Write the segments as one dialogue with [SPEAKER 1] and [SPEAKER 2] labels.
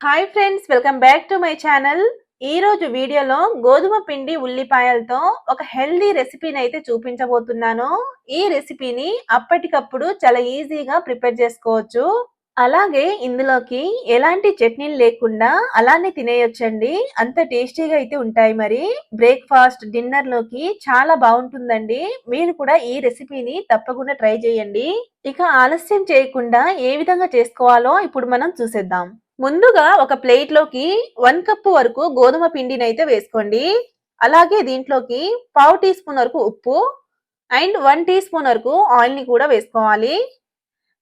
[SPEAKER 1] Hi friends welcome back to my channel ఈ రోజు వీడియోలో గోధుమ పిండి ఉల్లిపాయలతో ఒక హెల్దీ రెసిపీని అయితే చూపించబోతున్నాను. ఈ రెసిపీని అప్పటికప్పుడు చాలా ఈజీగా ప్రిపేర్ చేసుకోవచ్చు. అలాగే ఇందులోకి ఎలాంటి చట్నీలు లేకుండా అలానే తినేయొచ్చండి. అంత టేస్టీగా అయితే ఉంటాయి మరి. బ్రేక్ఫాస్ట్ డిన్నర్లోకి చాలా బాగుంటుందండి. మీరు కూడా ఈ రెసిపీని తప్పకుండా ట్రై చేయండి. ఇక ఆలస్యం చేయకుండా ఏ విధంగా చేసుకోవాలో ఇప్పుడు మనం చూసేద్దాం. ముందుగా ఒక ప్లేట్లోకి వన్ కప్ వరకు గోధుమ పిండిని అయితే వేసుకోండి. అలాగే దీంట్లోకి పావు టీ స్పూన్ వరకు ఉప్పు అండ్ వన్ టీ స్పూన్ వరకు ఆయిల్ని కూడా వేసుకోవాలి.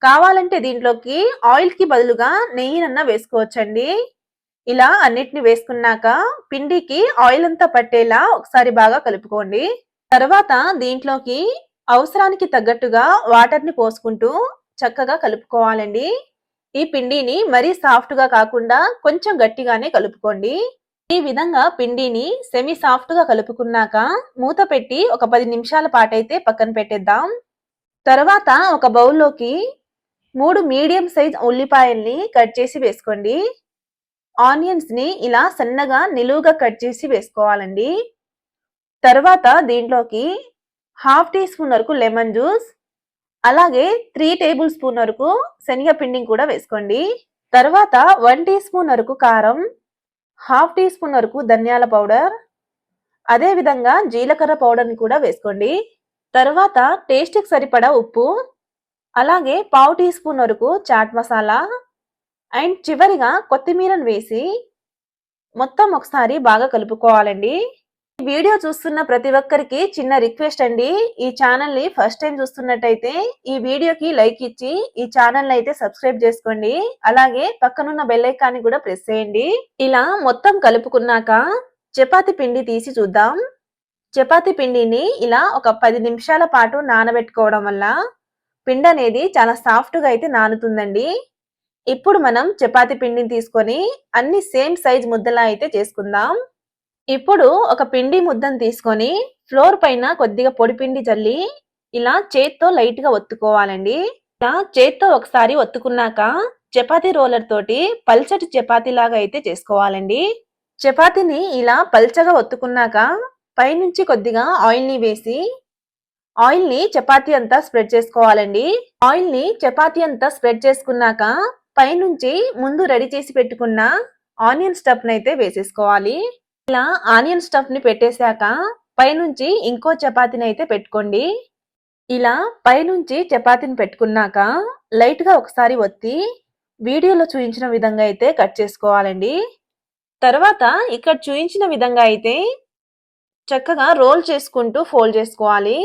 [SPEAKER 1] కావాలంటే దీంట్లోకి ఆయిల్కి బదులుగా నెయ్యినన్నా వేసుకోవచ్చండి. ఇలా అన్నిటిని వేసుకున్నాక పిండికి ఆయిల్ అంతా పట్టేలా ఒకసారి బాగా కలుపుకోండి. తర్వాత దీంట్లోకి అవసరానికి తగ్గట్టుగా వాటర్ని పోసుకుంటూ చక్కగా కలుపుకోవాలండి. ఈ పిండిని మరీ సాఫ్ట్గా కాకుండా కొంచెం గట్టిగానే కలుపుకోండి. ఈ విధంగా పిండిని సెమీ సాఫ్ట్గా కలుపుకున్నాక మూత పెట్టి ఒక పది నిమిషాల పాటైతే పక్కన పెట్టేద్దాం. తర్వాత ఒక బౌల్లోకి మూడు మీడియం సైజ్ ఉల్లిపాయల్ని కట్ చేసి వేసుకోండి. ఆనియన్స్ని ఇలా సన్నగా నిలువుగా కట్ చేసి వేసుకోవాలండి. తర్వాత దీంట్లోకి హాఫ్ టీ స్పూన్ వరకు లెమన్ జ్యూస్ అలాగే త్రీ టేబుల్ స్పూన్ వరకు శనగపిండిని కూడా వేసుకోండి. తర్వాత వన్ టీ స్పూన్ వరకు కారం హాఫ్ టీ స్పూన్ వరకు ధనియాల పౌడర్ అదే విధంగా జీలకర్ర పౌడర్ని కూడా వేసుకోండి. తర్వాత టేస్ట్కి సరిపడా ఉప్పు అలాగే పావు టీ స్పూన్ వరకు చాట్ మసాలా అండ్ చివరిగా కొత్తిమీరను వేసి మొత్తం ఒకసారి బాగా కలుపుకోవాలండి. వీడియో చూస్తున్న ప్రతి ఒక్కరికి చిన్న రిక్వెస్ట్ అండి. ఈ ఛానల్ని ఫస్ట్ టైం చూస్తున్నట్టయితే ఈ వీడియోకి లైక్ ఇచ్చి ఈ ఛానల్ అయితే సబ్స్క్రైబ్ చేసుకోండి. అలాగే పక్కనున్న బెల్ ఐకాన్ని కూడా ప్రెస్ చేయండి. ఇలా మొత్తం కలుపుకున్నాక చపాతి పిండి తీసి చూద్దాం. చపాతి పిండిని ఇలా ఒక పది నిమిషాల పాటు నానబెట్టుకోవడం వల్ల పిండి అనేది చాలా సాఫ్ట్గా అయితే నానుతుందండి. ఇప్పుడు మనం చపాతి పిండిని తీసుకొని అన్ని సేమ్ సైజ్ ముద్దలా అయితే చేసుకుందాం. ఇప్పుడు ఒక పిండి ముద్దను తీసుకొని ఫ్లోర్ పైన కొద్దిగా పొడి పిండి చల్లి ఇలా చేత్తో లైట్గా ఒత్తుకోవాలండి. ఇలా చేత్తో ఒకసారి ఒత్తుకున్నాక చపాతీ రోలర్ తోటి పల్చటి చపాతీ లాగా అయితే చేసుకోవాలండి. చపాతీని ఇలా పల్చగా ఒత్తుకున్నాక పైనుంచి కొద్దిగా ఆయిల్ని వేసి ఆయిల్ని చపాతీ అంతా స్ప్రెడ్ చేసుకోవాలండి. ఆయిల్ని చపాతీ అంతా స్ప్రెడ్ చేసుకున్నాక పైనుంచి ముందు రెడీ చేసి పెట్టుకున్న ఆనియన్ స్టఫ్ అయితే వేసేసుకోవాలి. ఇలా ఆనియన్ స్టఫ్ని పెట్టేశాక పైనుంచి ఇంకో చపాతీని అయితే పెట్టుకోండి. ఇలా పైనుంచి చపాతీని పెట్టుకున్నాక లైట్గా ఒకసారి ఒత్తి వీడియోలో చూపించిన విధంగా అయితే కట్ చేసుకోవాలండి. తర్వాత ఇక్కడ చూపించిన విధంగా అయితే చక్కగా రోల్ చేసుకుంటూ ఫోల్డ్ చేసుకోవాలి.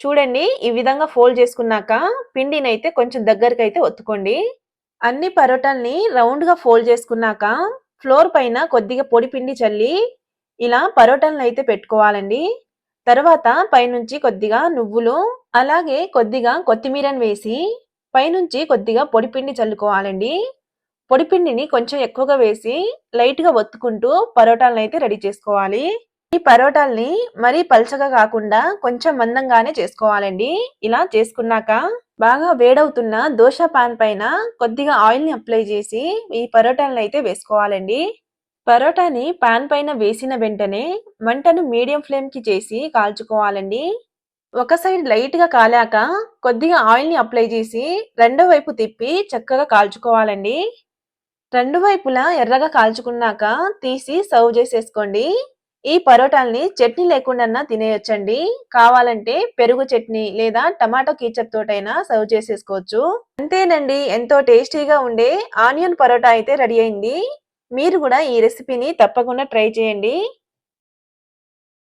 [SPEAKER 1] చూడండి ఈ విధంగా ఫోల్డ్ చేసుకున్నాక పిండిని అయితే కొంచెం దగ్గరికి అయితే ఒత్తుకోండి. అన్ని పరోటాల్ని రౌండ్గా ఫోల్డ్ చేసుకున్నాక ఫ్లోర్ పైన కొద్దిగా పొడి పిండి చల్లి ఇలా పరోటాలను అయితే పెట్టుకోవాలండి. తర్వాత పైనుంచి కొద్దిగా నువ్వులు అలాగే కొద్దిగా కొత్తిమీరని వేసి పైనుంచి కొద్దిగా పొడిపిండి చల్లుకోవాలండి. పొడిపిండిని కొంచెం ఎక్కువగా వేసి లైట్గా ఒత్తుకుంటూ పరోటాలను అయితే రెడీ చేసుకోవాలి. ఈ పరోటాల్ని మరీ పల్చగా కాకుండా కొంచెం మందంగానే చేసుకోవాలండి. ఇలా చేసుకున్నాక బాగా వేడవుతున్న దోశ పాన్ పైన కొద్దిగా ఆయిల్ని అప్లై చేసి ఈ పరోటాలను అయితే వేసుకోవాలండి. పరోటాని పాన్ పైన వేసిన వెంటనే మంటను మీడియం ఫ్లేమ్కి చేసి కాల్చుకోవాలండి. ఒక సైడ్ లైట్గా కాలాక కొద్దిగా ఆయిల్ని అప్లై చేసి రెండో వైపు తిప్పి చక్కగా కాల్చుకోవాలండి. రెండు వైపులా ఎర్రగా కాల్చుకున్నాక తీసి సర్వ్ చేసేసుకోండి. ఈ పరోటాల్ని చట్నీ లేకుండా తినేయొచ్చండి. కావాలంటే పెరుగు చట్నీ లేదా టమాటో కీచప్ తోటైనా సర్వ్ చేసేసుకోవచ్చు. అంతేనండి ఎంతో టేస్టీగా ఉండే ఆనియన్ పరోటా అయితే రెడీ అయింది. మీరు కూడా ఈ రెసిపీని తప్పకుండా ట్రై చేయండి.